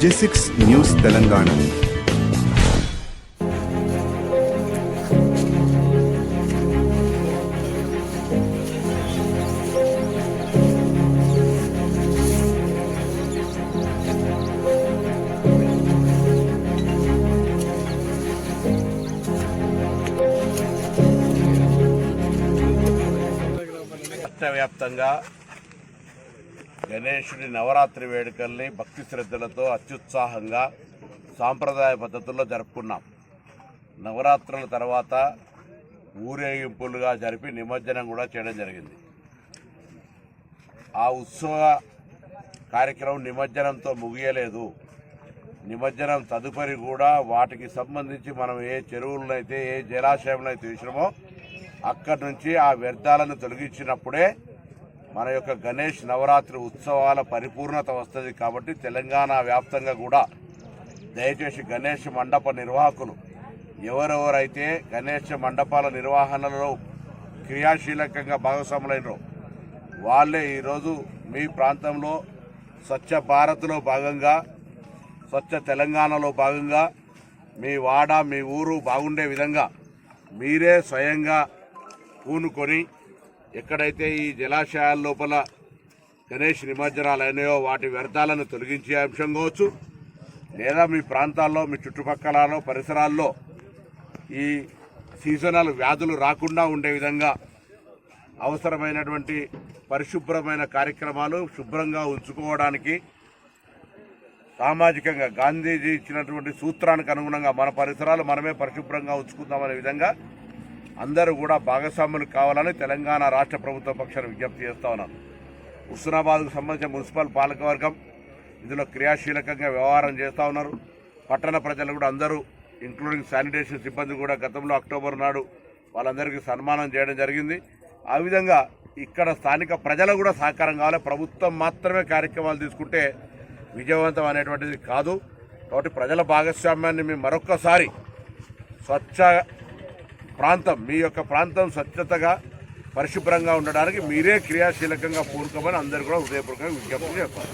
జెసిక్స్ news Telangana రాష్ట్ర వ్యాప్తంగా గణేశుడి నవరాత్రి వేడుకల్ని భక్తి శ్రద్ధలతో అత్యుత్సాహంగా సాంప్రదాయ పద్ధతుల్లో జరుపుకున్నాం. నవరాత్రుల తర్వాత ఊరేగింపులుగా జరిపి నిమజ్జనం కూడా చేయడం జరిగింది. ఆ ఉత్సవ కార్యక్రమం నిమజ్జనంతో ముగియలేదు. నిమజ్జనం తదుపరి కూడా వాటికి సంబంధించి మనం ఏ చెరువులనైతే ఏ జలాశయంలో అయితే తీసినామో అక్కడి నుంచి ఆ వ్యర్థాలను తొలగించినప్పుడే మన యొక్క గణేష్ నవరాత్రి ఉత్సవాల పరిపూర్ణత వస్తుంది కాబట్టి తెలంగాణ వ్యాప్తంగా కూడా దయచేసి గణేష్ మండప నిర్వాహకులు ఎవరెవరైతే గణేష్ మండపాల నిర్వహణలో క్రియాశీలకంగా భాగస్వాములైనరో వాళ్ళే ఈరోజు మీ ప్రాంతంలో స్వచ్ఛ భారత్లో భాగంగా స్వచ్ఛ తెలంగాణలో భాగంగా మీ వాడ మీ ఊరు బాగుండే విధంగా మీరే స్వయంగా పూనుకొని ఎక్కడైతే ఈ జలాశయాల లోపల గణేష్ నిమజ్జనాలు అయినాయో వాటి వ్యర్థాలను తొలగించే అంశం కావచ్చు లేదా మీ ప్రాంతాల్లో మీ చుట్టుపక్కలలో పరిసరాల్లో ఈ సీజనల్ వ్యాధులు రాకుండా ఉండే విధంగా అవసరమైనటువంటి పరిశుభ్రమైన కార్యక్రమాలు శుభ్రంగా ఉంచుకోవడానికి సామాజికంగా గాంధీజీ ఇచ్చినటువంటి సూత్రానికి అనుగుణంగా మన పరిసరాలు మనమే పరిశుభ్రంగా ఉంచుకుందామనే విధంగా అందరూ కూడా భాగస్వాములు కావాలని తెలంగాణ రాష్ట్ర ప్రభుత్వ పక్షాన్ని విజ్ఞప్తి చేస్తా ఉన్నాను హుస్నాబాద్కు సంబంధించిన మున్సిపల్ పాలకవర్గం ఇందులో క్రియాశీలకంగా వ్యవహారం చేస్తూ ఉన్నారు. పట్టణ ప్రజలు కూడా అందరూ ఇంక్లూడింగ్ శానిటేషన్ సిబ్బంది కూడా గతంలో అక్టోబర్ నాడు వాళ్ళందరికీ సన్మానం చేయడం జరిగింది. ఆ విధంగా ఇక్కడ స్థానిక ప్రజలు కూడా సహకారం కావాలి. ప్రభుత్వం మాత్రమే కార్యక్రమాలు తీసుకుంటే విజయవంతం అనేటువంటిది కాదు. కాబట్టి ప్రజల భాగస్వామ్యాన్ని మేము మరొక్కసారి స్వచ్ఛ ప్రాంతం మీ యొక్క ప్రాంతం స్వచ్ఛతగా పరిశుభ్రంగా ఉండడానికి మీరే క్రియాశీలకంగా పూనుకోమని అందరూ కూడా హృదయపూర్వకంగా విజ్ఞప్తి చేస్తారు.